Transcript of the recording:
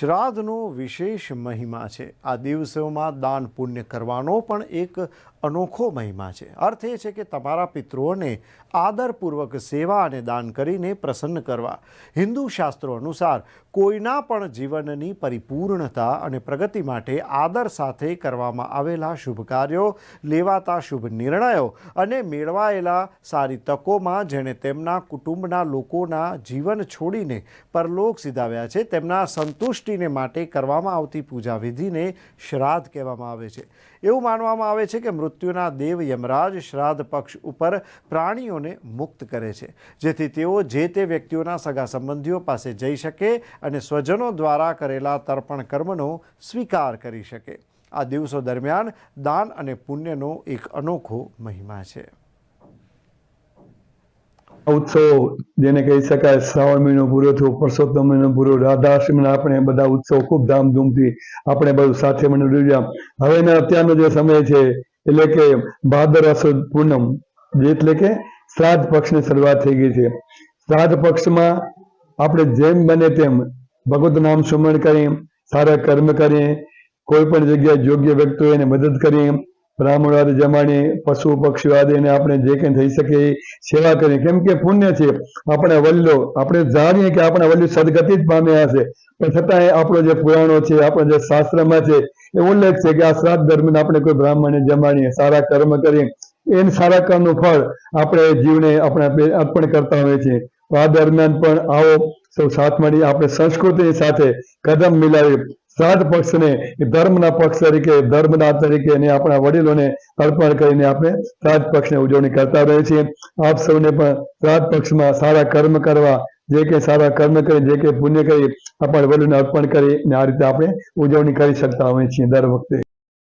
શ્રાદ્ધનો વિશેષ મહિમા છે. આ દિવસોમાં દાન પુણ્ય કરવાનો પણ એક અનોખો મહિમા છે. અર્થ એ છે કે તમારા પિતૃઓને આદરપૂર્વક સેવા અને દાન કરીને પ્રસન્ન કરવા. હિન્દુ શાસ્ત્રો અનુસાર કોઈના પણ જીવનની પરિપૂર્ણતા અને પ્રગતિ માટે આદર સાથે કરવામાં આવેલા શુભ કાર્યો, લેવાતા શુભ નિર્ણયો અને મેળવાયેલા સારી તકોમાં જેણે તેમના કુટુંબના લોકોના જીવન છોડીને પરલોક સિધાવ્યા છે, તેમના સંતુષ્ટિને માટે કરવામાં આવતી પૂજા વિધિને શ્રાદ્ધ કહેવામાં આવે છે. એવું માનવામાં આવે છે કે મૃત્યુના દેવ યમરાજ શ્રાદ્ધ પક્ષ ઉપર પ્રાણીઓને મુક્ત કરે છે, જેથી તેઓ જે તે વ્યક્તિઓના સગા સંબંધીઓ પાસે જઈ શકે અને સ્વજનો દ્વારા કરેલા તર્પણ કર્મનો સ્વીકાર કરી શકે. આ દિવસો દરમિયાન દાન અને પુણ્યનો એક અનોખો મહિમા છે. ઉત્સવો, જેને કહી શકાય શ્રાવણ મહિનો પૂરો થયો, પરસોત્તમ મહિનો પૂરો રાધાષ્ટમીના આપણે બધા ઉત્સવ ખૂબ ધામધૂમથી આપણે બધું સાથે મને ઉજવ્યા હવેના અત્યારનો જે સમય છે, એટલે કે ભાદર અસુદ પૂનમ જે એટલે કે શ્રાદ્ધ પક્ષની શરૂઆત થઈ ગઈ છે. શ્રાદ્ધ પક્ષમાં આપણે જેમ બને તેમ ભગવત નામ સુમરણ કરીએ, સારા કર્મ કરીએ, કોઈ પણ જગ્યાએ યોગ્ય વ્યક્તિઓ એને મદદ કરીએ બ્રાહ્મણ આદિ જમાણી પશુ પક્ષીઓ આદિને આપણે જે કંઈ થઈ શકે એ સેવા કરીએ. કેમ કે પુણ્ય છે. આપણે વલ્લો, આપણે જાણીએ કે આપણે વલ્લી સદગતિ જ પામ્યા છે પણ છતાંય આપણો જે પુરાણો છે, આપણા જે શાસ્ત્રમાં છે, એ ઉલ્લેખ છે કે આ શ્રાદ્ધ દરમિયાન આપણે કોઈ બ્રાહ્મણને જમાડીએ, સારા કર્મ કરીએ. એને સારા કર્મનું ફળ આપણે જીવને આપણે અર્પણ કરતા હોઈએ છીએ. તો આ દરમિયાન પણ આવો સૌ સાથ મળી. આપણે સંસ્કૃતિની સાથે કદમ મિલાવી. શ્રાદ્ધ પક્ષને ધર્મના પક્ષ તરીકે, ધર્મના તરીકે અને આપણા વડીલોને અર્પણ કરીને આપણે શ્રાદ્ધ પક્ષની ઉજવણી કરતા રહીએ છીએ. આપ સૌને પણ શ્રાદ્ધ પક્ષમાં સારા કર્મ કરવા, જે કે સારા કર્મ કરી, જે કે પુણ્ય કરી, આપણા વડીલોને અર્પણ કરી અને આ રીતે આપણે ઉજવણી કરી શકતા હોઈએ છીએ દર વખતે.